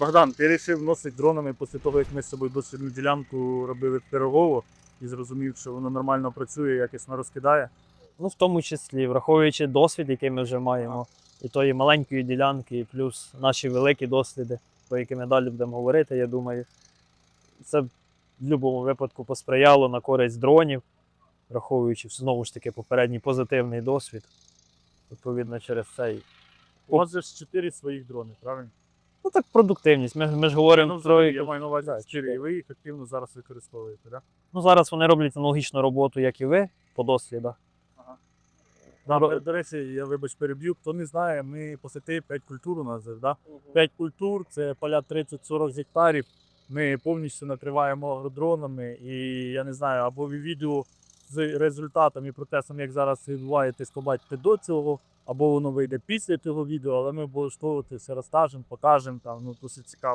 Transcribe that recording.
Богдан, ти вирішив носити дронами після того, як ми з собою дослідну ділянку робили в Пирогово і зрозумів, що воно нормально працює, якісно розкидає. Ну, в тому числі, враховуючи досвід, який ми вже маємо, і тої маленької ділянки, і плюс наші великі досліди, про які ми далі будемо говорити, я думаю, це в будь-якому випадку посприяло на користь дронів, враховуючи знову ж таки попередній позитивний досвід. Відповідно, через цей. У вас же ж чотири своїх дрони, правильно? Ну так, продуктивність. Ми, ми ж говоримо Ну, про. я маю на увазі Так, і ви їх активно зараз використовуєте, так? Ну, зараз вони роблять аналогічну роботу, як і ви, по дослідах. Да, до, до речі, я вибач переб'ю. Хто не знає, ми посетили 5 культур у нас. Да? 5 культур це поля 30-40 гектарів. Ми повністю накриваємо агродронами. І я не знаю, або ви відео з результатами і процесом, як зараз відбуваєтесь, побачите до цього, або воно вийде після цього відео, але ми обов'язково це розкажемо, покажемо там, ну досить цікаво.